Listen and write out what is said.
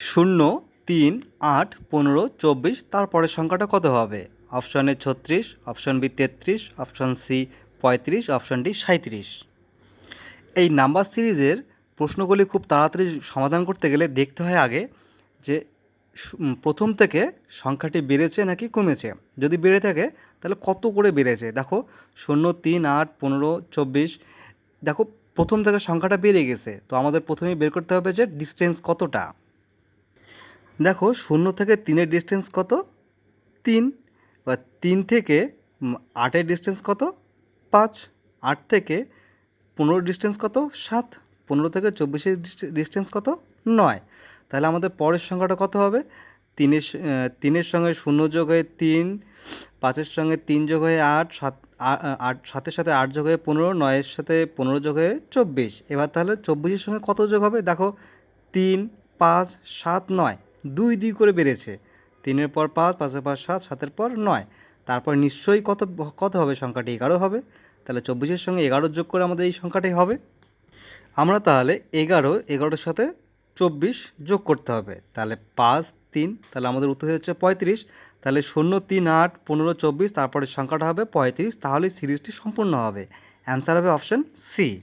শূন্য, তিন, আট, পনেরো, চব্বিশ, তারপরের সংখ্যাটা কত হবে? অপশান এ ছত্রিশ অপশান বি তেত্রিশ অপশান সি পঁয়ত্রিশ অপশান ডি সাঁইত্রিশ। এই নাম্বার সিরিজের প্রশ্নগুলি খুব তাড়াতাড়ি সমাধান করতে গেলে দেখতে হয় আগে যে প্রথম থেকে সংখ্যাটি বেড়েছে নাকি কমেছে? যদি বেড়ে থাকে, তাহলে কত করে বেড়েছে? দেখো, শূন্য, তিন, আট, পনেরো, চব্বিশ, দেখো, প্রথম থেকে সংখ্যাটা বেড়ে গেছে। তো আমাদের প্রথমেই বের করতে হবে যে ডিস্টেন্স কতটা। দেখো, শূন্য থেকে তিনের ডিস্টেন্স কত? তিন। বা তিন থেকে আটের ডিস্টেন্স কত? পাঁচ। আট থেকে পনেরো ডিস্টেন্স কত? সাত। পনেরো থেকে চব্বিশের ডিস্টেন্স কত? নয়। তাহলে আমাদের পরের সংখ্যাটা কত হবে? তিনের তিনের সঙ্গে শূন্য যোগ হয়ে তিন, পাঁচের সঙ্গে তিন যোগ হয়ে আট, সাত আট, সাতের সাথে আট যোগ হয়ে পনেরো, নয়ের সাথে পনেরো যোগ হয়ে চব্বিশ। এবার তাহলে চব্বিশের সঙ্গে কত যোগ হবে? দেখো, তিন, পাঁচ, সাত, নয়। দুই দুই করে বেড়েছে। তিনের পর পাঁচ, পাঁচের পর সাত, সাতের পর নয়। তারপর নিশ্চয়ই কত কত হবে সংখ্যাটি? এগারো হবে। তাহলে চব্বিশের সঙ্গে এগারো যোগ করে আমাদের এই সংখ্যাটি হবে। আমরা তাহলে এগারো এগারোর সাথে চব্বিশ যোগ করতে হবে। তাহলে পাঁচ, তিন, তাহলে আমাদের উত্তর হচ্ছে পঁয়ত্রিশ। তাহলে শূন্য, তিন, আট, পনেরো, চব্বিশ, তারপরে সংখ্যাটা হবে পঁয়ত্রিশ। তাহলে সিরিজটি সম্পূর্ণ হবে। অ্যান্সার হবে অপশান সি।